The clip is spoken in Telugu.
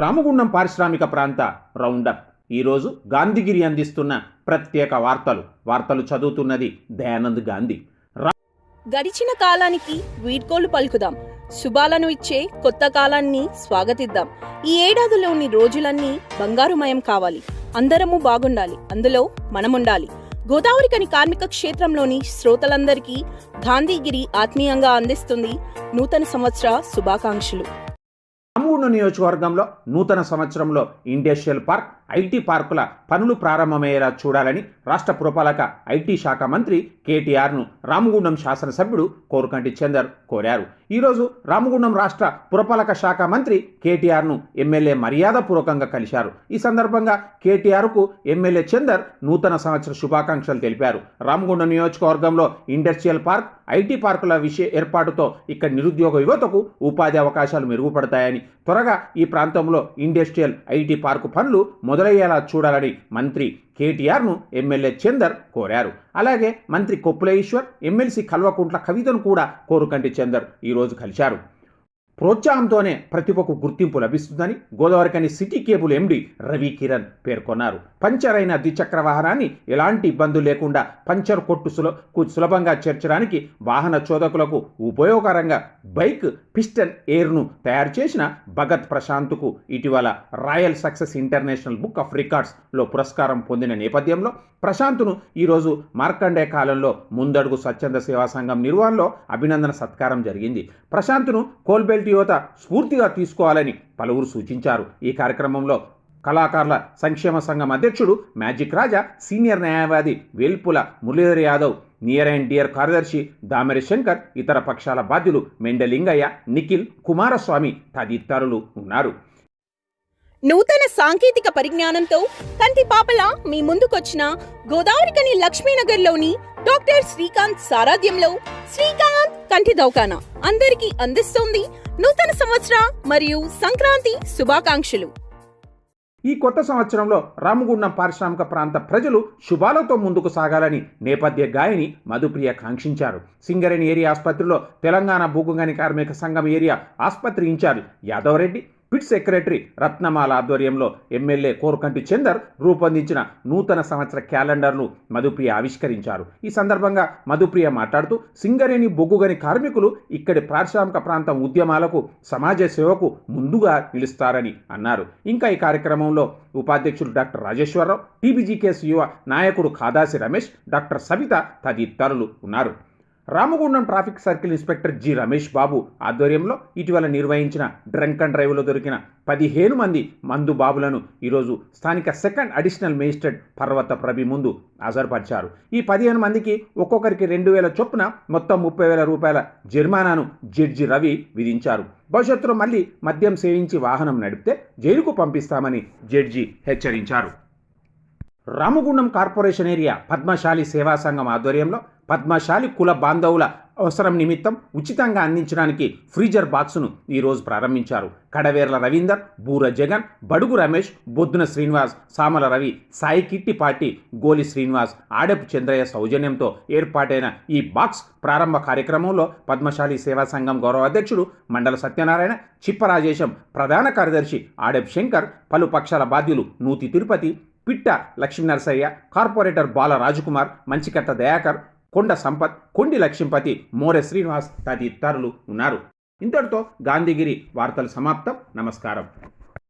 రామగుండం పారిశ్రామిక ప్రాంత రౌండప్. ఈరోజు గాంధీగిరి అందిస్తున్న ప్రత్యేక వార్తలు. వార్తలు చదువుతున్నది దయానంద్ గాంధీ. గడిచిన కాలానికి వీడ్కోలు పలుకుదాం. శుభాలను ఇచ్చే కొత్త కాలాన్ని స్వాగతిద్దాం. ఈ ఏడాదిలోని రోజులన్నీ బంగారుమయం కావాలి. అందరము బాగుండాలి. అందులో మనముండాలి. గోదావరికని కార్మిక క్షేత్రంలోని శ్రోతలందరికీ గాంధీగిరి ఆత్మీయంగా అందిస్తుంది నూతన సంవత్సర శుభాకాంక్షలు. రామగుండం నియోజకవర్గంలో నూతన సంవత్సరంలో ఇండస్ట్రియల్ పార్క్ ఐటీ పార్కుల పనులు ప్రారంభమయ్యేలా చూడాలని రాష్ట్ర పురపాలక ఐటీ శాఖ మంత్రి కేటీఆర్ను రామగుండం శాసనసభ్యుడు కోరుకంటి చందర్ కోరారు. ఈరోజు రామగుండం రాష్ట్ర పురపాలక శాఖ మంత్రి కేటీఆర్ను ఎమ్మెల్యే మర్యాదపూర్వకంగా కలిశారు. ఈ సందర్భంగా కేటీఆర్కు ఎమ్మెల్యే చందర్ నూతన సంవత్సర శుభాకాంక్షలు తెలిపారు. రామగుండం నియోజకవర్గంలో ఇండస్ట్రియల్ పార్క్ ఐటీ పార్కుల విషయ ఏర్పాటుతో ఇక్కడ నిరుద్యోగ యువతకు ఉపాధి అవకాశాలు మెరుగుపడతాయని త్వరగా ఈ ప్రాంతంలో ఇండస్ట్రియల్ ఐటీ పార్కు పనులు మొదలయ్యేలా చూడాలని మంత్రి కేటీఆర్ను ఎమ్మెల్యే చందర్ కోరారు. అలాగే మంత్రి కొప్పుల ఈశ్వర్ ఎమ్మెల్సీ కల్వకుంట్ల కవితను కూడా కోరుకంటి చందర్ ఈరోజు కలిశారు. ప్రోత్సాహంతోనే ప్రతిభకు గుర్తింపు లభిస్తుందని Godavarikhani city cable MD Ravi Kiran పేర్కొన్నారు. పంచర్ అయిన ద్విచక్ర వాహనాన్ని ఎలాంటి ఇబ్బందులు లేకుండా పంచర్ కొట్టు సుల సులభంగా చేర్చడానికి వాహన చోదకులకు ఉపయోగకరంగా బైక్ పిస్టన్ ఎయిర్ను తయారు చేసిన భగత్ ప్రశాంత్కు ఇటీవల Royal Success International Book of రికార్డ్స్లో పురస్కారం పొందిన నేపథ్యంలో ప్రశాంత్ను ఈరోజు మార్కండే కాలంలో ముందడుగు స్వచ్ఛంద సేవా సంఘం నిర్వహణలో అభినందన సత్కారం జరిగింది. ప్రశాంత్ను కోల్బెల్ట్ యువత స్ఫూర్తిగా తీసుకోవాలని పలువురు సూచించారు. ఈ కార్యక్రమంలో కళాకారుల సంక్షేమ సంఘం అధ్యక్షుడు మ్యాజిక్ రాజా సీనియర్ న్యాయవాది Velpula Muralidhar Yadav near and dear కార్యదర్శి దామరి శంకర్ ఇతర పక్షాల బాధ్యులు మెండలింగయ్య నిఖిల్ కుమారస్వామి తదితరులు ఉన్నారు. నూతన సాంకేతిక పరిజ్ఞానంతో కంటి పాపల మీ ముందుకొచ్చిన గోదావరికని లక్ష్మీనగర్లోని డాక్టర్ శ్రీకాంత్ సారాధ్యంలో శ్రీకాంత్ కంటి దౌకాన అందరికీ అందిస్తోంది నూతన సంవత్సర మరియు సంక్రాంతి శుభాకాంక్షలు. ఈ కొత్త సంవత్సరంలో రామగుండం పారిశ్రామిక ప్రాంత ప్రజలు శుభాలతో ముందుకు సాగాలని నేపథ్య గాయని మధుప్రియ కాంక్షించారు. సింగరేణి ఏరియా ఆసుపత్రిలో తెలంగాణ భూగంగాని కార్మిక సంఘం ఏరియా ఆసుపత్రి incharge Yadavareddy pit secretary Ratnamala ఆధ్వర్యంలో ఎమ్మెల్యే కోరకంటి చందర్ రూపొందించిన నూతన సంవత్సర క్యాలెండర్ను మధుప్రియ ఆవిష్కరించారు. ఈ సందర్భంగా మధుప్రియ మాట్లాడుతూ సింగరేణి బొగ్గుగని కార్మికులు ఇక్కడి పారిశ్రామిక ప్రాంతం ఉద్యమాలకు సమాజ సేవకు ముందుగా నిలుస్తారని అన్నారు. ఇంకా ఈ కార్యక్రమంలో ఉపాధ్యక్షుడు డాక్టర్ రాజేశ్వరరావు టీబీజీకేఎస్ యువ నాయకుడు ఖాదాసి రమేష్ డాక్టర్ సవిత తదితరులు ఉన్నారు. Ramagundam traffic circle inspector G Ramesh Babu ఆధ్వర్యంలో ఇటీవల నిర్వహించిన డ్రంక్ అండ్ డ్రైవ్లో దొరికిన పదిహేను మంది మందు బాబులను ఈరోజు స్థానిక సెకండ్ అడిషనల్ మేజిస్ట్రేట్ పర్వత ప్రభి ముందు హాజరుపరిచారు. ఈ పదిహేను మందికి ఒక్కొక్కరికి రెండు వేల చొప్పున మొత్తం ముప్పై వేల రూపాయల జరిమానాను జడ్జి రవి విధించారు. భవిష్యత్తులో మళ్ళీ మద్యం సేవించి వాహనం నడిపితే జైలుకు పంపిస్తామని జడ్జి హెచ్చరించారు. రామగుండం కార్పొరేషన్ ఏరియా పద్మశాలి సేవా సంఘం ఆధ్వర్యంలో పద్మశాలి కుల బాంధవుల అవసరం నిమిత్తం ఉచితంగా అందించడానికి ఫ్రీజర్ బాక్సును ఈరోజు ప్రారంభించారు. కడవేర్ల రవీందర్ బూర జగన్ బడుగు రమేష్ బొద్దున శ్రీనివాస్ సామల రవి సాయి కిట్టిపాటి గోలి శ్రీనివాస్ ఆడపు చంద్రయ్య సౌజన్యంతో ఏర్పాటైన ఈ బాక్స్ ప్రారంభ కార్యక్రమంలో పద్మశాలి సేవా సంఘం గౌరవ అధ్యక్షుడు మండల సత్యనారాయణ చిప్పరాజేశం ప్రధాన కార్యదర్శి ఆడపు శంకర్ పలు పక్షాల బాధ్యులు నూతి తిరుపతి పిట్ట లక్ష్మీనరసయ్య కార్పొరేటర్ బాల రాజకుమార్ మంచికట్ట దయాకర్ కొండ సంపత్ కొండి లక్ష్మీపతి మోరె శ్రీనివాస్ తదితరులు ఉన్నారు. ఇంతటితో గాంధీగిరి వార్తలు సమాప్తం. నమస్కారం.